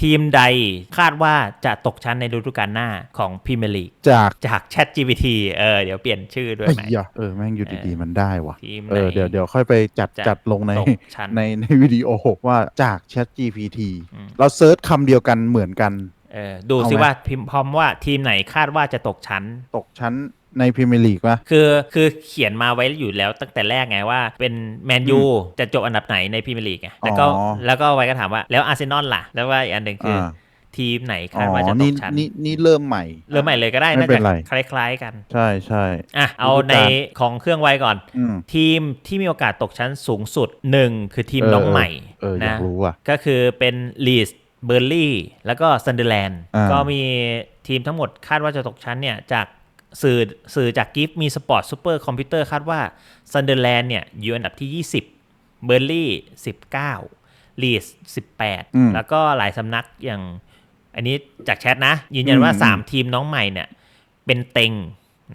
ทีมใดคาดว่าจะตกชั้นในฤดูกาลหน้าของพรีเมียร์ลีกจากจาก Chat GPT เออเดี๋ยวเปลี่ยนชื่อด้วยไอ้ไหมยะเออ แม่งอยู่ดีเออๆมันได้ว่ะทีมเออไหนเดี๋ยวเดี๋ยวค่อยไปจัดจะจัดลงในตกชั้นในในวิดีโอว่าจาก Chat GPT อืมเราเซิร์ชคำเดียวกันเหมือนกันเออดูเอาซิไหมว่าพิมพ์พร้อมว่าทีมไหนคาดว่าจะตกชั้น ตกชั้น ในพรีเมียร์ลีกวะคือคือเขียนมาไว้อยู่แล้วตั้งแต่แรกไงว่าเป็นแมนยูจะจบอันดับไหนในพรีเมียร์ลีกไงแล้วก็อ๋อ แล้วก็ไว้ก็ถามว่าแล้วอาร์เซนอลล่ะ แล้วว่าอีกอันหนึ่งคือออ่าทีมไหนอ๋คาดว่าจะอตนี่กชั้นนี่นี่เริ่มใหม่ เริ่มใหม่เลยก็ได้ไม่น่าเป็จะนไร คล้าย ๆกันใช่ใช่ อะเอาในของเครื่องไว้ก่อน อืม ทีมที่มีโอกาสตกชั้นสูงสุด1คือทีมเออน้องใหม่เอออยานะ กรู้อะ ก็คือเป็นลีสเบอร์ลี่แล้วก็ซันเดอร์แลนด์อ่า ก็มีทีมทั้งหมดคาดว่าจะตกชั้นเนี่ย จาก สื่อสื่อจากกิฟมีสปอร์ตซูเปอร์คอมพิวเตอร์คาดว่าซันเดอร์แลนด์เนี่ยอยู่อันดับที่ 20 เบอร์ลี่ 19 ลีส18 แล้วก็หลายสำนักอย่าง อันนี้จากแชทนะ ยืนยันว่า 3 ทีมน้องใหม่เนี่ย เป็นเต็ง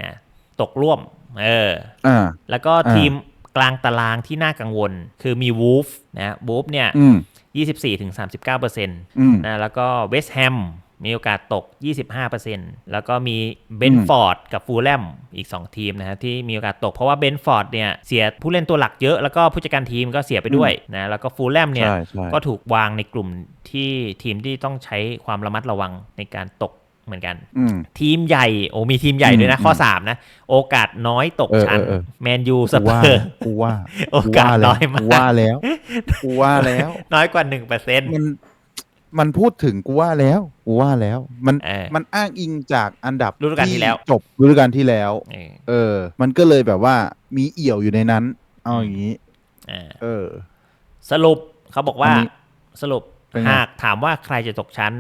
นะตกร่วม เอออ่าแล้วก็อ่าทีมกลางตารางที่น่ากังวล คือมีวูฟนะวูฟเนี่ยอืม24-39%นอืมะแล้วก็เวสต์แฮม มีโอกาสตก 25%แล้วก็มีเบนฟอร์ดกับฟูลแลมอีก 2 ทีมนะฮะที่มีโอกาสตกเพราะว่าเบนฟอร์ดเนี่ยเสียผู้เล่นตัวหลักเยอะ แล้วก็ผู้จัดการทีมก็เสียไปด้วยนะแล้วก็ฟูลแลมเนี่ยใช่ใช่ก็ถูกวางในกลุ่มที่ทีมที่ต้องใช้ความระมัดระวังในการตกเหมือนกันอืมทีมใหญ่โอ้มีทีมใหญ่ด้วยนะอืมข้อ 3 นะ โอกาสน้อยตกเออชั้นเออเออแมนยูสกูเปว่าอร์กูว่า โอกาสน้อยมากกูว่าแล้วกูว่าแล้ว น้อยกว่า1%มัน มันพูดถึงกูว่าแล้วกูว่าแล้ว มันเออ มันอ้างอิงจากอันดับฤดูกาลที่แล้ว จบฤดูกาลที่แล้ว เออเออ มันก็เลยแบบว่ามีเอี่ยวอยู่ในนั้น เอาอย่างนี้ อ่า เออ สรุปเขาบอกว่าอันนี้สสรุปเป็นไงหากถามว่าใครจะตกชั้น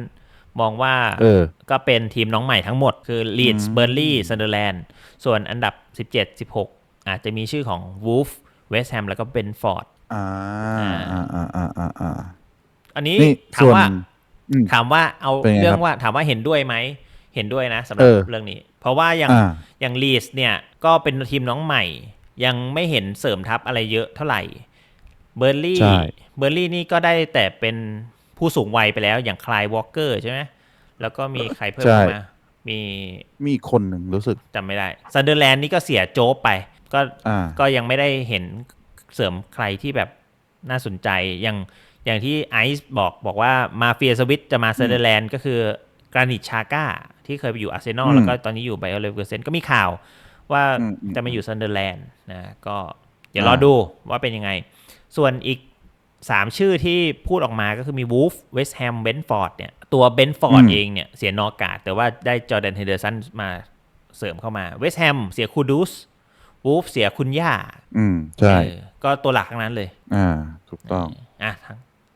มองว่าเออก็เป็นทีมน้องใหม่ทั้งหมด คือลีดอืส์มเบอร์ลี่ซันเดอร์แลนด์ส่วนอันดับ 17 16 อาจจะมีชื่อของวูฟเวสต์แฮมแล้วก็เบนฟอร์ดอ่าอ่าอ่าอ่าอ่า อ่าอันนี้นี่ถามส่วนว่าอืมถามว่าเอาเป็นไงเรื่อครังบว่าถามว่าเห็นด้วยไหมเห็นด้วยนะสำหรับเออเรื่องนี้ เพราะว่าอย่างอ่าอย่างลีสเนี่ยก็เป็นทีมน้องใหม่ ยังไม่เห็นเสริมทัพอะไรเยอะเท่าไหร่เบอร์ลี่ใช่เบอร์ลี่นี่ก็ได้แต่เป็นผู้สูงวัยไปแล้วอย่างคลายวอลเกอร์ใช่ไหมแล้วก็มีใครเพิ่มใช่เข้ามามีมีอีกคนหนึ่งรู้สึกจำไม่ได้ซันเดอร์แลนด์นี่ก็เสียโจ๊บไป ก็อ่าก็ยังไม่ได้เห็นเสริมใครที่แบบน่าสนใจอย่าง อย่างที่ไอซ์บอกบอกว่ามาเฟียสวิตจะมาเซเดอร์แลนด์ก็คือกรานิชชาก้าที่เคยไปอยู่อาร์เซนอลอืมแล้วก็ตอนนี้อยู่ไบเออร์เลเวอร์เซนก็มีข่าวว่าอืมอืมจะมาอยู่ซันเดอร์แลนด์นะก็เดี๋ยวอ่ารอดูว่าเป็นยังไง ส่วนอีก 3 ชื่อที่พูดออกมาก็คือมีวูฟเวสต์แฮมเบนฟอร์ดเนี่ย ตัวเบนฟอร์ดอืมเองเนี่ย เสียนอกาด แต่ว่าได้จอร์แดนเฮเดอร์สันมาเสริมเข้ามาเวสต์แฮมเสียคูดูสวูฟเสียคุณย่า อืม ใช่เออก็ตัวหลักทั้งนั้นเลย อ่า ถูกต้อง อะ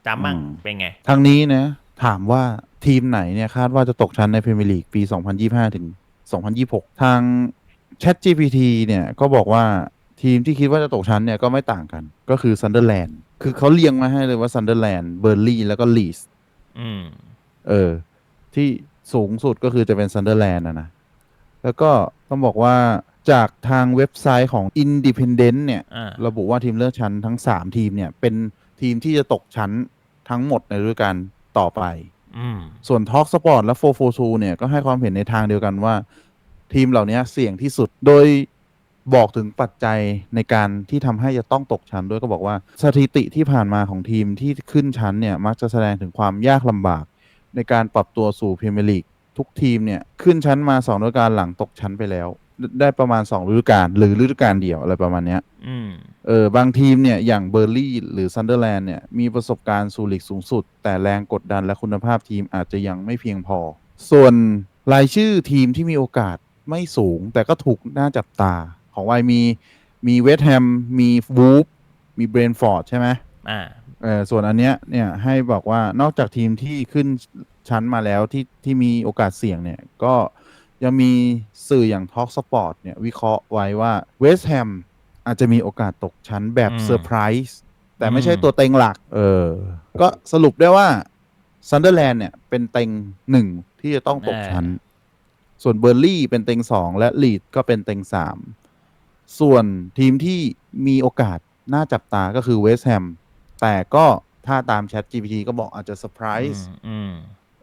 จำบ้างอืมเป็นไง ทางนี้นะ ถามว่าทีมไหนเนี่ยคาดว่าจะตกชั้นในพรีเมียร์ลีกปี 2025 ถึง 2026 ทาง Chat GPT เนี่ยก็บอกว่าทีมที่คิดว่าจะตกชั้นเนี่ยก็ไม่ต่างกัน ก็คือซันเดอร์แลนด์คือเขาเรียงมาให้เลยว่าซันเดอร์แลนด์เบอร์ลี่แล้วก็ลีสอืมเออ ที่สูงสุดก็คือจะเป็นซันเดอร์แลนด์นะนะแล้วก็ต้องบอกว่าจากทางเว็บไซต์ของ Independent เนี่ยอ่าระบุว่าทีมเลือกชั้นทั้ง 3 ทีมเนี่ย เป็นทีมที่จะตกชั้น ทั้งหมดในฤดูกาลต่อไปอืมส่วน Talk Sport และ442เนี่ยก็ให้ความเห็นในทางเดียวกันว่า ทีมเหล่านี้เสี่ยงที่สุดโดยบอกถึงปัจจัยในการที่ทำให้จะต้องตกชั้นด้วยก็บอกว่าสถิติที่ผ่านมาของทีมที่ขึ้นชั้นเนี่ยมักจะแสดงถึงความยากลำบาก ในการปรับตัวสู่พรีเมียร์ลีกทุกทีมเนี่ยขึ้นชั้นมา2ฤดูกาลหลังตกชั้นไปแล้ว ได้ประมาณ2ฤดูกาลหรือฤดูกาลเดียวอะไรประมาณเนี้ยอืมเออบางทีมเนี่ยอย่างเบอร์ลี่หรือซันเดอร์แลนด์เนี่ยมีประสบการณ์สู่ลีกสูงสุด แต่แรงกดดันและคุณภาพทีมอาจจะยังไม่เพียงพอ ส่วนรายชื่อทีมที่มีโอกาสไม่สูง แต่ก็ถูกน่าจับตา ของไวมีมีเวสต์แฮมมีวูฟมีเบรนฟอร์ดใช่ไหมอ่าเออส่วนอันเนี้ยเนี่ยให้บอกว่านอกจากทีมที่ขึ้นชั้นมาแล้วที่ที่มีโอกาสเสี่ยงเนี่ยก็ ยังมีสื่ออย่าง Talk Sport เนี่ยวิเคราะห์ไว้ว่าเวสต์แฮมอาจจะมีโอกาสตกชั้นแบบอืมเซอร์ไพรส์แต่ไม่ใช่อืมตัวเต็งหลัก เออ ก็สรุปได้ว่าซันเดอร์แลนด์เนี่ย เป็นเต็งหนึ่งที่จะต้องตกชั้น ส่วนเบอร์ลี่เป็นเต็งสองและลีดก็เป็นเต็งสามส่วนทีมที่มีโอกาสน่าจับตาก็คือเวสต์แฮมแต่ก็ถ้าตาม Chat GPT ก็บอกอาจจะเซอร์ไพรอืส์มอืม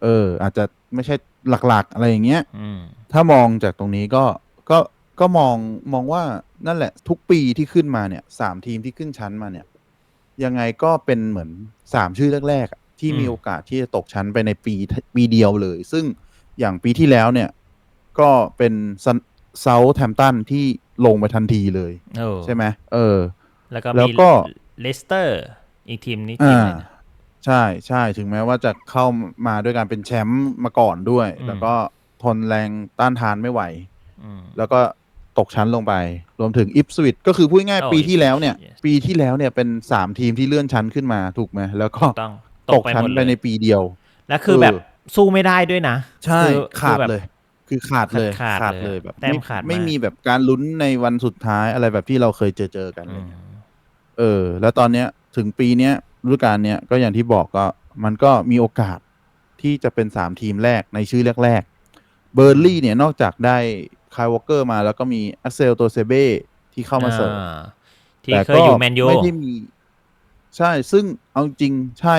เออ อาจจะไม่ใช่ หลัก ๆ อะไรอย่างเงี้ยอืมถ้ามองจากตรงนี้ก็ก็ก็มองมองว่านั่นแหละ ทุกปีที่ขึ้นมาเนี่ยสามทีมที่ขึ้นชั้นมาเนี่ย ยังไงก็เป็นเหมือนสามชื่อแรกๆอะที่มีโอกาสที่จะตกชั้นไปในปีปีเดียวเลย ซึ่งอย่างปีที่แล้วเนี่ย ก็เป็นเซาท์แทมตันที่ลงไปทันทีเลย เออใช่ไหมเออ แล้วก็แล้วมีก็ เลสเตอร์ อีกทีมนี้ทีมอ่าอะไรนะ ใช่ใช่ถึงแม้ว่าจะเข้ามาด้วยการเป็นแชมป์มาก่อนด้วย อืม แล้วก็ทนแรงต้านทานไม่ไหว อืม แล้วก็ตกชั้นลงไป รวมถึงอิฟสวิตก็คือพูดง่ายโอ้ๆปีที่แล้วเนี่ย Ipswich yes ปีที่แล้วเนี่ยเป็นสามทีมที่เลื่อนชั้นขึ้นมาถูกไหมแล้วก็ต้องตกชั้นหมดไปในเลยปีเดียว แล้วคือเออแบบสู้ไม่ได้ด้วยนะใช่คือขาดคือแบบ เลย คือขาดเลยขาดๆเลยเลยแบบแต้มไม่ขาดมาก ไม่มีแบบการลุ้นในวันสุดท้ายอะไรแบบที่เราเคยเจอเจอๆกันอะไรอืมเงี้ยเออ แล้วตอนเนี้ยถึงปีเนี้ย ฤดูกาลเนี้ยก็อย่างที่บอกก็มันก็มีโอกาสที่จะเป็นสามทีมแรกในชื่อแรกๆเบอร์ลี่เนี่ยนอกจากได้คายวอลเกอร์มาแล้วก็มีอัสเซลโตเซเบ้ที่เข้ามาเสริมอ่ที่เคยอยู่แมนยูไม่ได้มี ใช่ ซึ่งเอาจริงใช่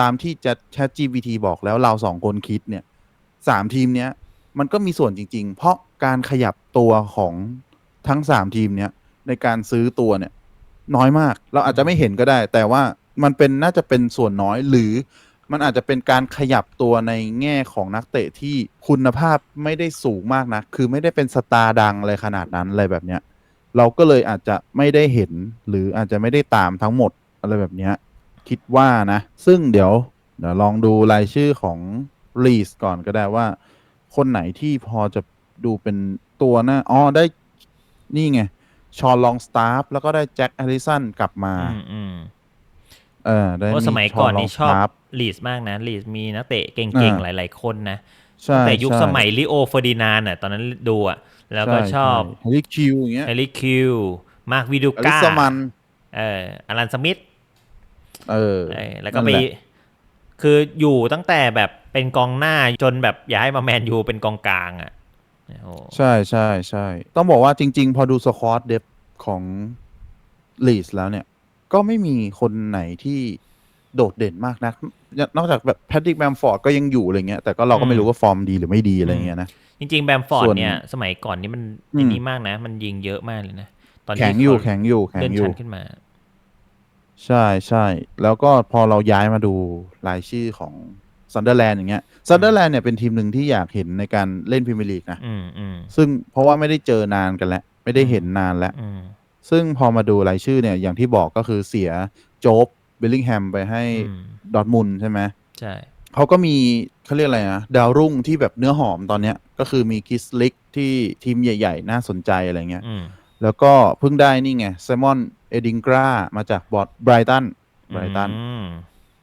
ตามที่จะ Chat GPT บอกแล้วเราสองคนคิดเนี่ยสามทีมเนี้ย มันก็มีส่วนจริง ๆ เพราะการขยับตัวของทั้งสามทีมเนี้ยในการซื้อตัวเนี่ย น้อยมาก เราอาจจะไม่เห็นก็ได้ แต่ว่า มันเป็นน่าจะเป็นส่วนน้อยหรือมันอาจจะเป็นการขยับตัวในแง่ของนักเตะที่คุณภาพไม่ได้สูงมากนะคือไม่ได้เป็นสตาร์ดังอะไรขนาดนั้นอะไรแบบเนี้ย เราก็เลยอาจจะไม่ได้เห็นหรืออาจจะไม่ได้ตามทั้งหมดอะไรแบบเนี้ย คิดว่านะ ซึ่งเดี๋ยวเดี๋ยวลองดูรายชื่อของลีสก่อนก็ได้ว่า คนไหนที่พอจะดูเป็นตัวหน้าอ๋อได้นี่ไงชอนลองสตาร์ฟแล้วก็ได้แจ็คแฮร์ริสันกลับมา อืมอืม เออได้เพราะสมัยก่อนนี่ชอบ Sean Longstaff ลีดมากนะลีดมีนักเตะเก่งอ่าๆหลายๆคนนะใช่แต่ยุคใช่สมัยลิโอเฟอร์ดินานอะตอนนั้นดูอะแล้วก็ใชอบใแฮร์รี่คิวอย่างเงี้ยแฮร์รี่คิวมาร์ควิดูอลิก้าสมันเอออลันสมิธเออเออแล้วก็ไปนั่นแหละคืออยู่ตั้งแต่แบบเป็นกองหน้าจนแบบย้ายมาแมนยูเป็นกองกลางอะโอ้โหใช่ใช่ใช่ต้องบอกว่าจริง ๆ พอดูสควอตเดฟของลีสแล้วเนี่ย ก็ไม่มีคนไหนที่โดดเด่นมากนะนอกจากแบบแพทริกแบมฟอร์ดก็ยังอยู่อะไรเงี้ย แต่ก็เราก็ไม่รู้ว่าฟอร์มดีหรือไม่ดีอะไรเงี้ยนะ จริงๆ แบมฟอร์ดส่วนเนี่ยสมัยก่อนนี่มันอืมอันนี้มากนะ มันยิงเยอะมากเลยนะ ตอนที่แข็งอยู่เขาแข็งอยู่แข็เลื่งอนอยู่ชั้นขึ้นมา ใช่ใช่ แล้วก็พอเราย้ายมาดูรายชื่อของซันเดอร์แลนด์อย่างเงี้ยซันเดอร์แลนด์เนี่ยเป็นทีมหนึ่งที่อยากเห็นในการเล่นพรีเมียร์ลีกนะอืมอืมซึ่งเพราะว่าไม่ได้เจอนานกันแล้ว ไม่ได้เห็นนานแล้วอืม ซึ่งพอมาดูรายชื่อเนี่ย อย่างที่บอกก็คือเสียโจ๊บเบลลิงแฮมไปให้อืมดอร์ทมุนด์ใช่ไหมใช่เขาก็มีเขาเรียกอะไรนะดาวรุ่งที่แบบเนื้อหอมตอนเนี้ย ก็คือมีคิสลิกที่ทีมใหญ่ ๆ น่าสนใจอะไรเงี้ยอืมแล้วก็เพิ่งได้นี่ไงไซมอนเอดิงกรามาจากบอร์ดไบรตันไบรตันอืม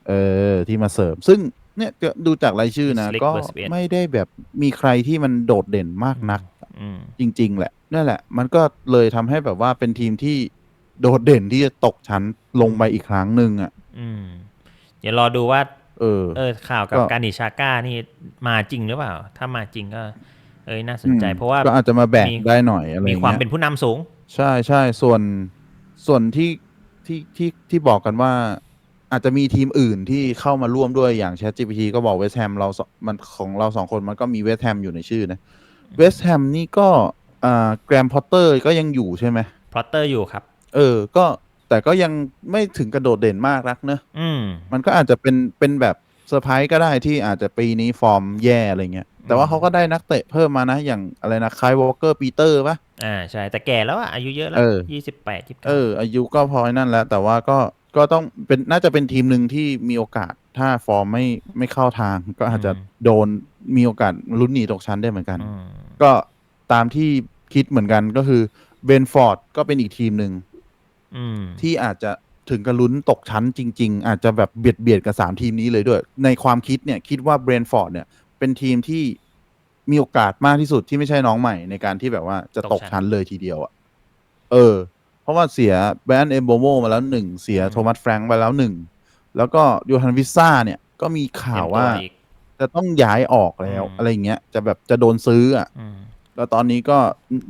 เออที่มาเสริม ซึ่งเนี่ยก็ดูจากรายชื่อนะ Slick ก็ versus Ed ไม่ได้แบบมีใครที่มันโดดเด่นมากนักอืมจริง ๆ แหละ นั่นแหละ มันก็เลยทำให้แบบว่าเป็นทีมที่โดดเด่นที่จะตกชั้นลงไปอีกครั้งหนึ่งอะ อืม เดี๋ยวรอดูว่า เออ เออ ข่าวกับก็ การดิชาก้านี่มาจริงหรือเปล่า ถ้ามาจริงก็ เอ้ยน่าสนใจอืมเพราะว่า ก็อาจจะมาแบกมี ได้หน่อยอะไรมีเงี้ยความเป็นผู้นำสูง ใช่ใช่ส่วนส่วนที่ที่ที่ที่บอกกันว่า อาจจะมีทีมอื่นที่เข้ามาร่วมด้วยอย่าง ChatGPT ก็บอกเวสแฮมเราสมันของเราสองคนมันก็มีเวสแฮมอยู่ในชื่อนะเวสแฮมนี่ก็ อ่าแกรมพอตเตอร์ก็ยังอยู่ใช่ไหมพลอตเตอร์อยู่ครับ เออ ก็แต่ก็ยังไม่ถึงกระโดดเด่นมากนักเนอะอืม มันก็อาจจะเป็นเป็นแบบเซอร์ไพรส์ก็ได้ที่อาจจะปีนี้ฟอร์มแย่อะไรเงี้ย แต่ว่าเขาก็ได้นักเตะเพิ่มมานะ อย่างอะไรนะคายวอลเกอร์ปีเตอร์ปะ อ่าใช่แต่แก่แล้วอะอายุเยอะแล้วเออ ยี่สิบแปดยี่สิบเออ อายุก็พอไอ้นั่นแล้ว แต่ว่าก็ก็ต้องเป็นน่าจะเป็นทีมหนึ่งที่มีโอกาสถ้าฟอร์มไม่ไม่เข้าทาง ก็อาจจะโดนมีโอกาสลุ้นหนีตกชั้นได้เหมือนกันอืมก็ ตามที่คิดเหมือนกันก็คือเบนฟอร์ดก็เป็นอีกทีมหนึ่งอืมที่อาจจะถึงกับลุ้นตกชั้นจริง ๆ อาจจะแบบเบียดเบียดกับสามทีมนี้เลยด้วย ในความคิดเนี่ย คิดว่าเบรนฟอร์ดเนี่ย เป็นทีมที่มีโอกาสมากที่สุดที่ไม่ใช่น้องใหม่ในการที่แบบว่าจะตกชั้นเลยทีเดียวอะ่ะ เออ เพราะว่าเสียแบรนด์เอมโบโมมาแล้วหนึ่งเสียโทมัสแฟรงค์ไปแล้วหนึ่งแล้วก็โยฮันวิซ่าเนี่ยก็มีข่าวว่าเตรียมตัอีกจะต้องย้ายออกแล้วอืมอะไรเงี้ยจะแบบจะโดนซื้ออะอืม แล้วตอนนี้ก็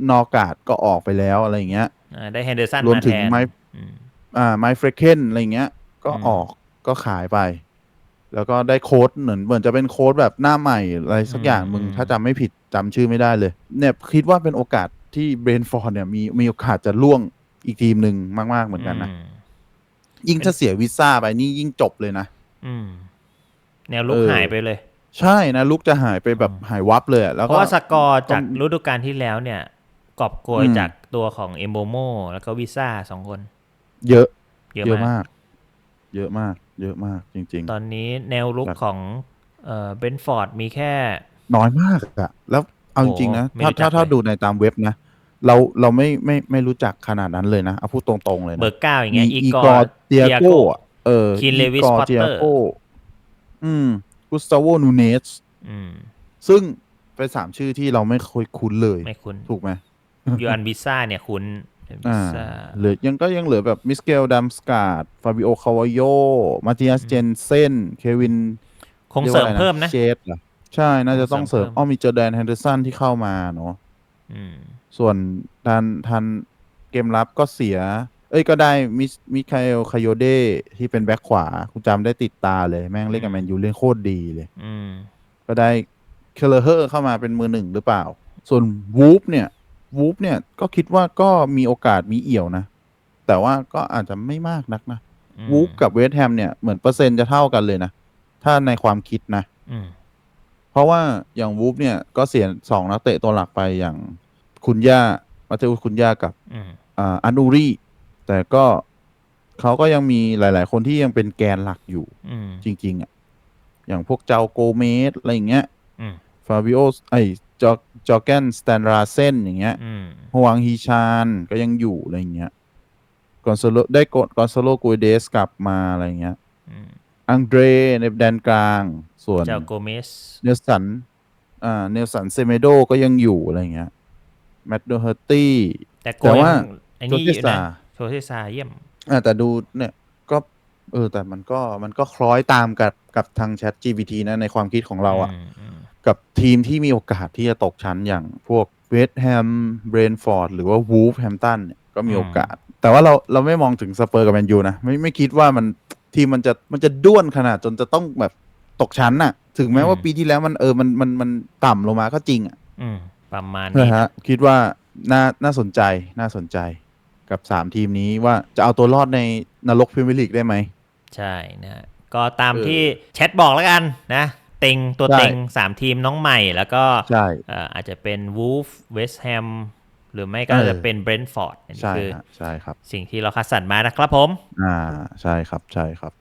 นอกาดก็ออกไปแล้วอะไรเงี้ยอ่าได้เฮนเดอร์สันรวมมาถึแทงนไมอืมอ่าไมเฟรเคนอะไรเงี้ย ก็อืมออกก็ขายไป แล้วก็ได้โค้ดเหมือนเหมือนจะเป็นโค้ดแบบหน้าใหม่อะไรสักอย่างอืมมึงอืมถ้าจำไม่ผิดจำชื่อไม่ได้เลย เนี่ยคิดว่าเป็นโอกาสที่เบรนฟอร์ดเนี่ยมีมีโอกาสจะล่วงอีกทีมหนึ่งมาก ๆ เหมือนกันนะมยิ่งถ้าเสียวีซ่าไปนี่ยิ่งจบเลยนะอืมแนวลุกเออหายไปเลย ใช่นะลุกจะหายไปแบบอืมหายวับเลยอะแล้วเพก็ ราะว่าสกอร์จากต้องฤดูกาลที่แล้วเนี่ย กอบโกยอืม จากตัวของเอมโบโมแล้วก็วิซ่าสองคน เยอะ เยอะเยอะมาก มาก เยอะมาก เยอะมากจริง ตอนนี้แนวลุกครับของเอ่อเบนฟอร์ดมีแค่ ๆ น้อยมากอะแล้วเอาจริงๆนะโอ้ไม่ถ้ารู้จักถ้าถ้าเลย ดูในตามเว็บนะ เราเราไม่ไม่ไม่รู้จักขนาดนั้นเลยนะเอาพูดตรงๆเลยนะ เบอร์เก้าอย่างเงี้ยมีอีอีกกออร์ร์เตียโก้อะเออ Keane Lewis อีกอร์ Potter เตียโก้อืม กุสตาโวนูเนสอืมซึ่งเป็นสามชื่อที่เราไม่ค่อยคุ้นเลย ไม่คุ้น ถูกไหมยูอันวิซ่าเนี่ยคุ้นวิอ่าซ่าเหลือยังก็ยังเหลือแบบมิสเกลดัมสกาดฟาบิโอคาวาโย มาติอัสเจนเซน เควิน คงเสริมเพิ่มนะ เชดเหรอ ใช่ น่าจะต้องเสริมเสริมเพิ่มอ้อมีเจอแดนแฮนเดอร์สันที่เข้ามาเนาะอืมส่วนทันทันเกมรับก็เสีย เอ้ยก็ได้มิสมิคาเอลคาโยเดที่เป็นแบ็คขวาคุณจำได้ติดตาเลย แม่งเล่นกับแมนยูเล่นโคตรดีเลย อืม ก็ได้เคลเฮอร์เข้ามาเป็นมือหนึ่งหรือเปล่า ส่วนวูฟเนี่ยวูฟเนี่ยก็คิดว่าก็มีโอกาสมีเอี่ยวนะ แต่ว่าก็อาจจะไม่มากนักนะอืมวูฟกับเวสต์แฮมเนี่ยเหมือนเปอร์เซ็นต์จะเท่ากันเลยนะ ถ้าในความคิดนะ อืม เพราะว่าอย่างวูฟเนี่ยก็เสียสองนักเตะตัวหลักไปอย่างคุณย่ามาเตอุสคุณย่ากับอืม อ่าอันูรี แต่ก็เขาก็ยังมีหลาย ๆ คนที่ยังเป็นแกนหลักอยู่ อืม จริง ๆอะอย่างพวกเจ้าโกเมสอะไรอย่างเงี้ยอืม ฟาบิโอไอจอจอแกนสแตนราเซนอย่างเงี้ย อืม ฮวังฮีชานก็ยังอยู่อะไรอย่างเงี้ยกอนโซโลได้กอนโซโลกุยเดสกลับมาอะไรอย่างเงี้ย อืมอังเดรในแดนกลาง ส่วนเจ้าโกเมส เนลสันอ่าเนลสันเซเมโดก็ยังอยู่อะไรเงี้ยแมตโดเฮอร์ตี้ แต่โกแต่ว่า ยังไอ้นี่อยู่โซเทนะซา โซเทซาเยี่ยมอ่าแต่ดูเนี่ยก็เออแต่มันก็มันก็คล้อยตามกับกับทาง Chat GPT นะในความคิดของเราอะมอืมกับทีมที่มีโอกาสที่จะตกชั้นอย่างพวกเวสต์แฮมเบรนฟอร์ดหรือว่าวูฟแฮมตันเนี่ยก็มีโอกาส แต่ว่าเราเราไม่มองถึงสเปอร์กับแมนยูนะ ไม่ไม่คิดว่ามันทีมมันจะมันจะด้วนขนาดจนจะต้องแบบตกชั้นน่ะ ถึงแม้ว่าปีที่แล้วมันเออมันมันมันต่ำลงมาก็จริงอะอืมประมาณนะนี้ฮะคิดว่าน่าน่าสนใจน่าสนใจ กับสามทีมนี้ว่าจะเอาตัวรอดในนรกพรีเมียร์ลีกได้ไหม ใช่นะฮะก็ตามเออที่แชทบอกแล้วกันนะ เต็งตัวใช่เต็งสามทีมน้องใหม่แล้วก็ใช่เอ่ออาจจะเป็นวูฟเวสต์แฮมหรือไม่ก็เออจะเป็นเบรนท์ฟอร์ดนี่ใช่คือฮะใช่ครับ สิ่งที่เราคัดสรรมานะครับผม อ่าใช่ครับใช่ครับ